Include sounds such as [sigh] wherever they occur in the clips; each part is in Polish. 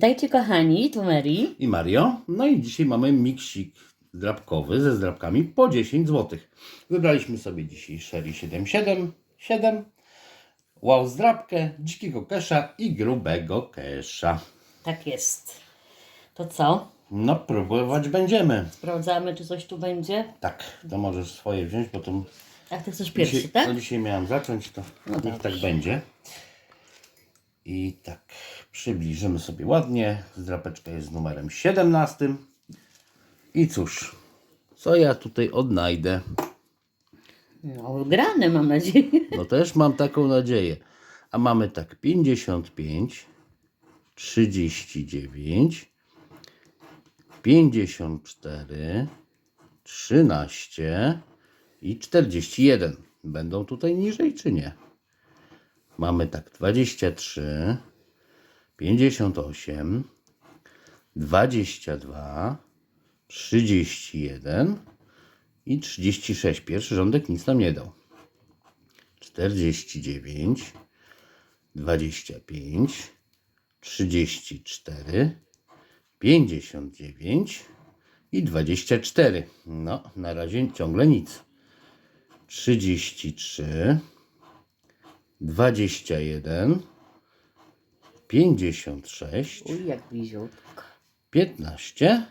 Witajcie kochani, tu Mary. i Mario. No i dzisiaj mamy miksik zdrabkowy ze zdrabkami po 10 zł. Wybraliśmy sobie dzisiaj Sherry 777, wow zdrabkę, dzikiego kesza i grubego kesza. Tak jest. To co? No próbować będziemy. Sprawdzamy, czy coś tu będzie. Tak, to możesz swoje wziąć, bo to Ach, ty chcesz pierwszy, dzisiaj, tak? no dzisiaj miałem zacząć, to niech tak będzie. I tak, przybliżymy sobie ładnie. Zdrapeczka jest z numerem 17. I cóż, co ja tutaj odnajdę? No, grane mam nadzieję. No też mam taką nadzieję. A mamy tak 55, 39, 54, 13 i 41. Będą tutaj niżej czy nie? Mamy tak 23, 58, 22, 31 i 36. Pierwszy rządek nic nam nie dał. 49, 25, 34, 59 i 24. No, na razie ciągle nic. 33, 21, 56, Uj, jak bliziutko. 15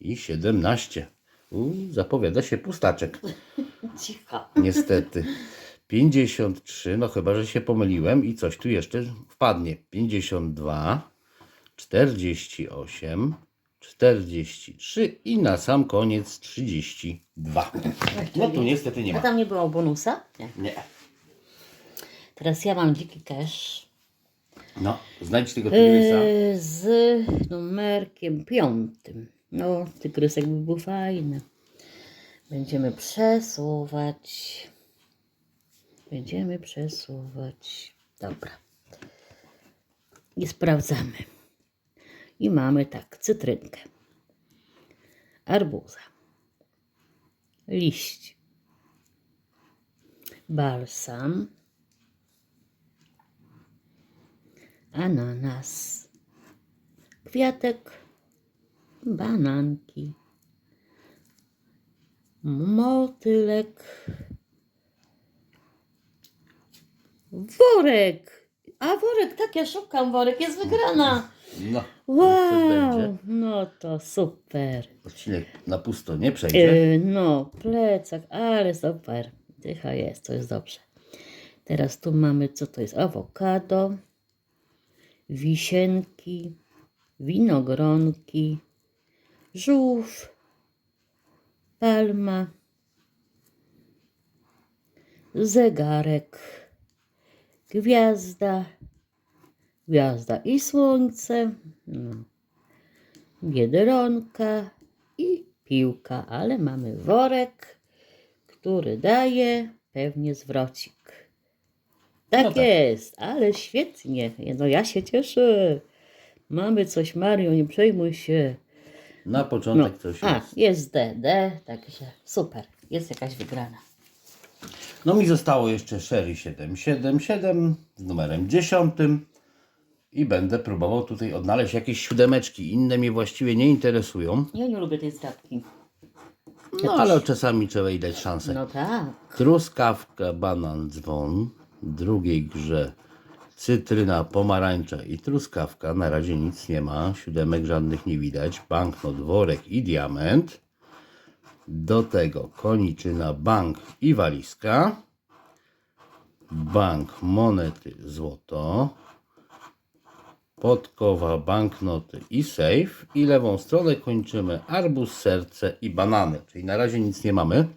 i 17. U, zapowiada się pustaczek. Cicho. Niestety. 53, no chyba, że się pomyliłem i coś tu jeszcze wpadnie. 52, 48, 43 i na sam koniec 32. No tu niestety nie A ma. tam nie było bonusa? Nie. Nie. Teraz ja mam dziki cash. No, znajdź tego tygrysa. Yy, z numerkiem piątym. No, tygrysek by był fajny. Będziemy przesuwać. Będziemy przesuwać. Dobra. I sprawdzamy. I mamy tak, cytrynkę. Arbuza. Liść. Balsam. Ananas. Kwiatek. Bananki. Motylek. Worek. A worek, tak ja szukam, worek jest wygrana. No, to Wow, będzie. no to super. Odcinek na pusto nie przejdzie. Yy, no, plecak, ale super. Dycha jest, to jest dobrze. Teraz tu mamy, co to jest? Awokado, wisienki, winogronki, żółw, palma, zegarek, gwiazda, gwiazda i słońce, no. biedronka i piłka, ale mamy worek, który daje pewnie zwrocik. Tak No tak. jest, ale świetnie. No ja się cieszę. Mamy coś, Mario, nie przejmuj się. Na No, początek coś a, jest. jest DD, także super. Jest jakaś wygrana. No mi zostało jeszcze Sherry 777 z numerem 10 i będę próbował tutaj odnaleźć jakieś siódemeczki. Inne mnie właściwie nie interesują. Ja nie lubię tej zdrabki. No ale czasami trzeba jej dać szansę. No tak. Truskawka, banan, dzwon. Drugiej grze cytryna, pomarańcza i truskawka. Na razie nic nie ma. Siódemek żadnych nie widać. Banknot, worek i diament. Do tego koniczyna, bank i walizka. Bank, monety, złoto. Podkowa, banknoty i safe. I lewą stronę kończymy arbuz, serce i banany. Czyli na razie nic nie mamy.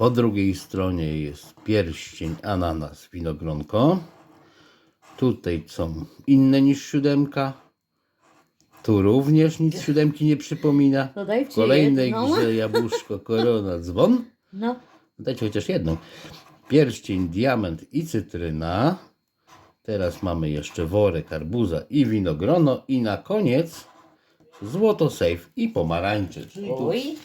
Po drugiej stronie jest pierścień, ananas, winogronko. Tutaj są inne niż siódemka. Tu również nic siódemki nie przypomina. No dajcie W kolejnej jedną. grze jabłuszko, korona, dzwon. No, Dajcie chociaż jedną. Pierścień, diament i cytryna. Teraz mamy jeszcze worek arbuza i winogrono. I na koniec złoto safe i pomarańcze. Czyli tu, oj.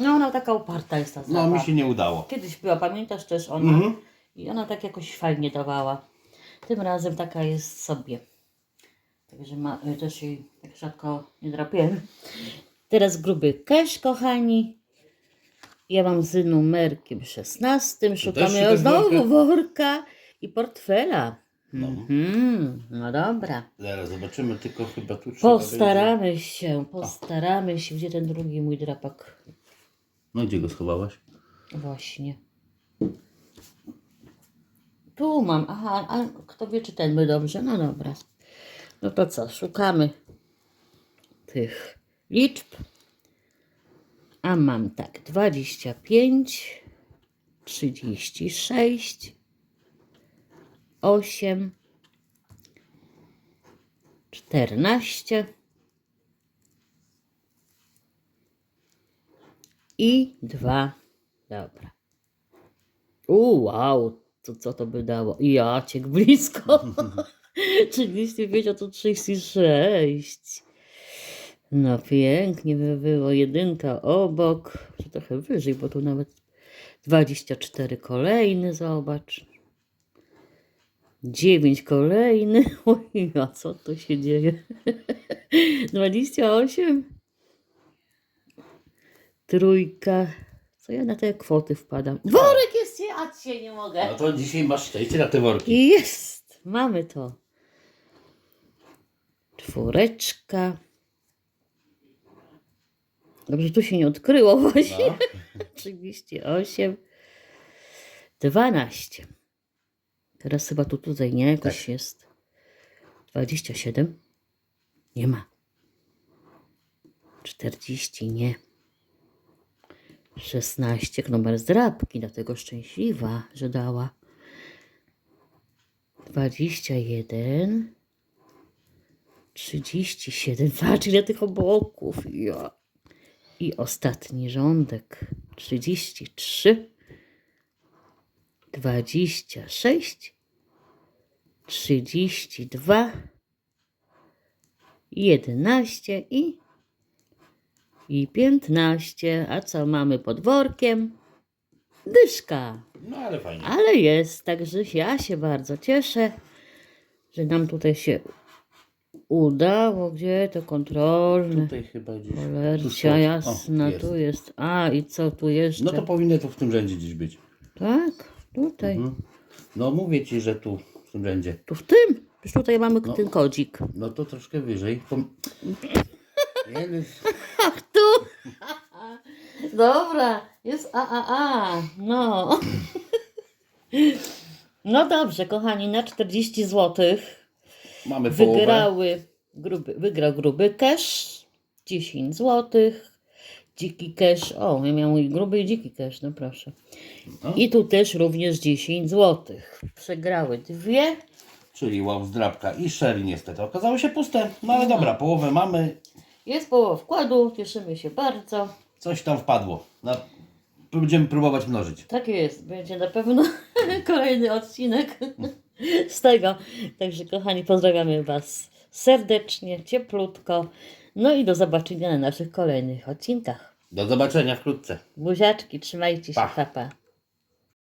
No ona taka uparta jest ta no mi się nie udało. Kiedyś była, pamiętasz też ona? Mhm. I ona tak jakoś fajnie dawała. Tym razem taka jest sobie. Także ma, y, też jej tak rzadko nie drapię. Teraz gruby cash, kochani. Ja mam z numerkiem 16. Szukamy szukasz znowu worka? worka i portfela. No. Mhm, no dobra. Zaraz zobaczymy, tylko chyba tu trzeba Postaramy się, postaramy się. Gdzie ten drugi mój drapak? No gdzie go schowałaś? Właśnie. Tu mam. Aha, a kto wie, czy ten by dobrze? No dobra. No to co, szukamy tych liczb. A mam tak, 25, 36, 8, 14 i 2. Dobra. U, wow, to co to by dało? Jaciek blisko. 35, a tu 36. No pięknie by było. Jedynka obok, czy trochę wyżej, bo tu nawet 24 kolejny, zobacz. 9 kolejny. [laughs] Oj, a co tu się dzieje? [laughs] 28. Trójka. Co ja na te kwoty wpadam? Worek jest, a dzisiaj nie mogę. No to dzisiaj masz szczęście na te worki. Jest! Mamy to. Czwóreczka. Dobrze, tu się nie odkryło [laughs] właśnie. No. 38. 12. Teraz chyba tu tutaj nie jakoś Tak. jest. 27. Nie ma. 40 nie. 16 numer zdrabki, dlatego szczęśliwa, że dała. 21. 37. [laughs] Patrz ile tych obłoków. Ja. I ostatni rządek. 33. 26. 32. 11 i i 15. A co mamy pod workiem? Dyszka. No ale fajnie. Ale jest, także ja się bardzo cieszę, że nam tutaj się udało. Gdzie to kontrolne? Tutaj chyba gdzieś. Cholercia jasna, jest. tu jest. A i co tu jeszcze? No to powinno to w tym rzędzie gdzieś być. Tak, tutaj. Mhm. No mówię ci, że tu w tym rzędzie. Tu w tym. Przecież tutaj mamy No. ten kodzik. No to troszkę wyżej. Pom- [laughs] Ach, tu! Dobra, jest a, a, a. No. No dobrze, kochani, na 40 zł mamy połowę. wygrały, gruby, wygrał gruby cash, 10 zł, dziki cash, o, ja miałem mój gruby i dziki cash, no proszę. No. I tu też również 10 zł. Przegrały dwie, Czyli wow, zdrabka i sherry niestety okazały się puste. No ale dobra, połowę mamy. Jest połowa wkładu, cieszymy się bardzo. Coś tam wpadło. Na... Będziemy próbować mnożyć. Tak jest, będzie na pewno [laughs] kolejny odcinek z tego. Także kochani, pozdrawiamy Was serdecznie, cieplutko. No i do zobaczenia na naszych kolejnych odcinkach. Do zobaczenia wkrótce. Buziaczki, trzymajcie się, Pa. papa.